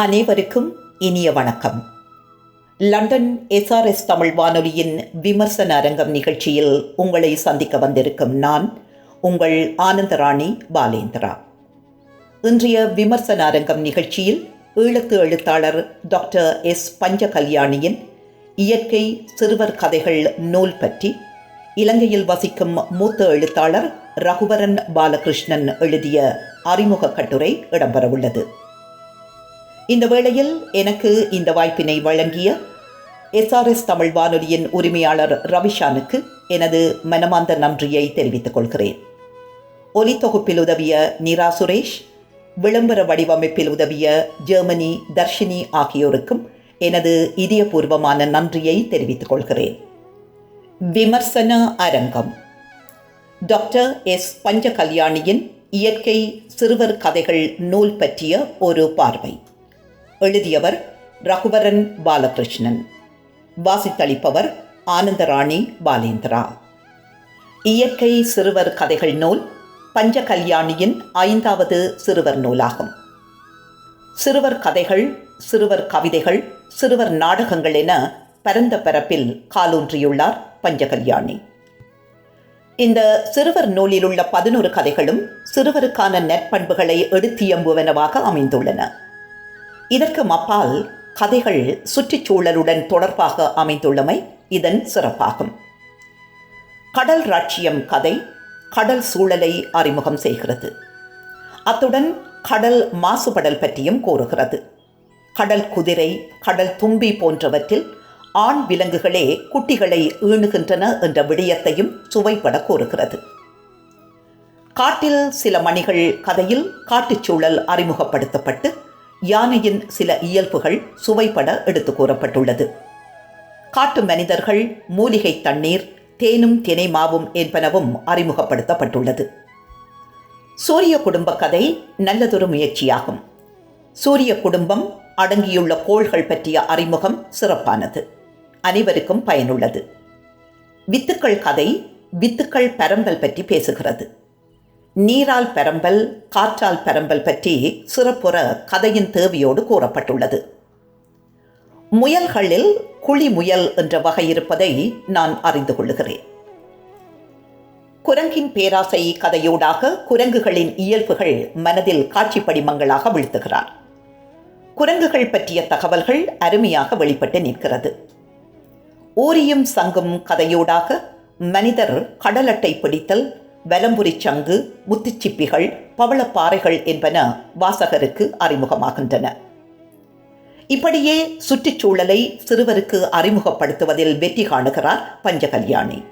அனைவருக்கும் இனிய வணக்கம். லண்டன் எஸ்ஆர்எஸ் தமிழ் வானொலியின் விமர்சன அரங்கம் நிகழ்ச்சியில் உங்களை சந்திக்க வந்திருக்கும் நான் உங்கள் ஆனந்தராணி பாலேந்திரா. இன்றைய விமர்சன அரங்கம் நிகழ்ச்சியில் ஈழத்து எழுத்தாளர் டாக்டர் எஸ் பஞ்ச கல்யாணியின் இயற்கை சிறுவர் கதைகள் நூல் பற்றி இலங்கையில் வசிக்கும் மூத்த எழுத்தாளர் ரகுவரன் பாலகிருஷ்ணன் எழுதிய அறிமுக கட்டுரை இடம்பெறவுள்ளது. இந்த வேளையில் எனக்கு இந்த வாய்ப்பினை வழங்கிய எஸ்ஆர்எஸ் தமிழ் வானொலியின் உரிமையாளர் ரவிஷானுக்கு எனது மனமார்ந்த நன்றியை தெரிவித்துக் கொள்கிறேன். ஒலி தொகுப்பில் உதவிய நிரா சுரேஷ் விளம்பர வடிவமைப்பில் உதவிய ஜெர்மனி தர்ஷினி ஆகியோருக்கும் எனது இதயபூர்வமான நன்றியை தெரிவித்துக் கொள்கிறேன். விமர்சன அரங்கம். Doctor S. பஞ்ச கல்யாணியின் இயற்கை சிறுவர் கதைகள் நூல் பற்றிய ஒரு பார்வை. எழுதியவர் ரகுவரன் பாலகிருஷ்ணன். வாசித்தளிப்பவர் ஆனந்தராணி பாலேந்திரா. இயற்கை சிறுவர் கதைகள் நூல் பஞ்ச கல்யாணியின் ஐந்தாவது சிறுவர் நூலாகும். சிறுவர் கதைகள் சிறுவர் கவிதைகள் சிறுவர் நாடகங்கள் என பரந்த பரப்பில் காலூன்றியுள்ளார் பஞ்சகல்யாணி. இந்த சிறுவர் நூலில் உள்ள பதினொரு கதைகளும் சிறுவருக்கான நற்பண்புகளை எடுத்தியம்புவனவாக அமைந்துள்ளன. இதற்கு அப்பால் கதைகள் சுற்றுச்சூழலுடன் தொடர்பாக அமைந்துள்ளமை இதன் சிறப்பாகும். கடல் ராட்சியம் கதை கடல் சூழலை அறிமுகம் செய்கிறது. அத்துடன் கடல் மாசுபடல் பற்றியும் கூறுகிறது. கடல் குதிரை கடல் தும்பி போன்றவற்றில் ஆண் விலங்குகளே குட்டிகளை ஈணுகின்றன என்ற விடயத்தையும் சுவைப்பட கூறுகிறது. காட்டில் சில மணிகள் கதையில் காட்டுச்சூழல் அறிமுகப்படுத்தப்பட்டு யானையின் சில இயல்புகள் சுவைப்பட எடுத்து கூறப்பட்டுள்ளது. காட்டு மனிதர்கள் மூலிகை தண்ணீர் தேனும் தினை மாவும் என்பனவும் அறிமுகப்படுத்தப்பட்டுள்ளது. சூரிய குடும்ப கதை நல்லதொரு முயற்சியாகும். சூரிய குடும்பம் அடங்கியுள்ள கோள்கள் பற்றிய அறிமுகம் சிறப்பானது. அனைவருக்கும் பயனுள்ளது. வித்துக்கள் கதை வித்துக்கள் பரம்பல் பற்றி பேசுகிறது. நீரால் பெரம்பல் காற்றால் பெரம்பல் பற்றி சிறப்புற கதையின் தேவையோடு கூறப்பட்டுள்ளது. முயல்களில் குழி முயல் என்ற வகை இருப்பதை நான் அறிந்து கொள்ளுகிறேன். குரங்கின் பேராசை கதையோடாக குரங்குகளின் இயல்புகள் மனதில் காட்சி படிமங்களாக வீழ்த்துகிறார் குரங்குகள் பற்றிய தகவல்கள் அருமையாக வெளிப்பட்டு நிற்கிறது. ஊரியும் சங்கும் கதையோடாக மனிதர் கடலட்டை பிடித்தல் வலம்புரி சங்கு முத்துச்சிப்பிகள் பவளப்பாறைகள் என்பன வாசகருக்கு அறிமுகமாகின்றன. இப்படியே சுற்றுச்சூழலை சிறுவருக்கு அறிமுகப்படுத்துவதில் வெற்றி காணுகிறார் பஞ்சகல்யாணி.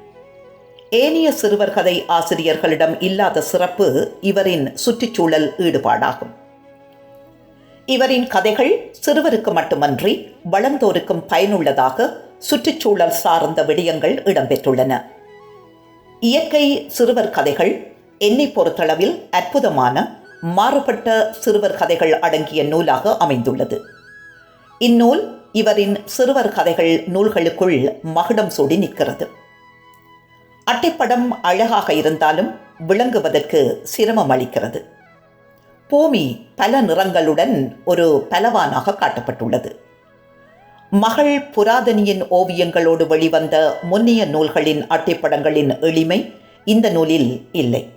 ஏனைய சிறுவர் கதை ஆசிரியர்களிடம் இல்லாத சிறப்பு இவரின் சுற்றுச்சூழல் ஈடுபாடாகும். இவரின் கதைகள் சிறுவருக்கு மட்டுமன்றி வளர்ந்தோருக்கும் பயனுள்ளதாக சுற்றுச்சூழல் சார்ந்த விடயங்கள் இடம்பெற்றுள்ளன. இயற்கை சிறுவர் கதைகள் என்னை பொறுத்தளவில் அற்புதமான மாறுபட்ட சிறுவர் கதைகள் அடங்கிய நூலாக அமைந்துள்ளது. இந்நூல் இவரின் சிறுவர் கதைகள் நூல்களுக்குள் மகுடம் சூடி நிற்கிறது. அட்டைப்படம் அழகாக இருந்தாலும் விளங்குவதற்கு சிரமம் அளிக்கிறது. பூமி பல நிறங்களுடன் ஒரு பலவானாக காட்டப்பட்டுள்ளது. மகள் புராதனியின் ஓவியங்களோடு வெளிவந்த முன்னிய நூல்களின் அட்டைப்படங்களின் எளிமை இந்த நூலில் இல்லை.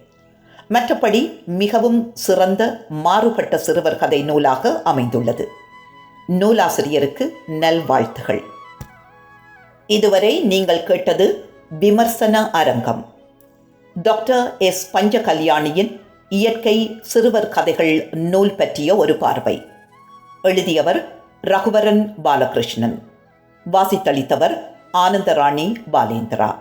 மற்றபடி மிகவும் சிறந்த மாறுபட்ட சிறுவர் கதை நூலாக அமைந்துள்ளது. நூலாசிரியருக்கு நல்வாழ்த்துகள். இதுவரை நீங்கள் கேட்டது விமர்சன அரங்கம். Doctor S. பஞ்சகல்யாணியின் இயற்கை சிறுவர் கதைகள் நூல் பற்றிய ஒரு பார்வை. எழுதியவர் ரகுவரன் பாலகிருஷ்ணன். வாசித்தளித்தவர் ஆனந்தராணி பாலேந்திரா.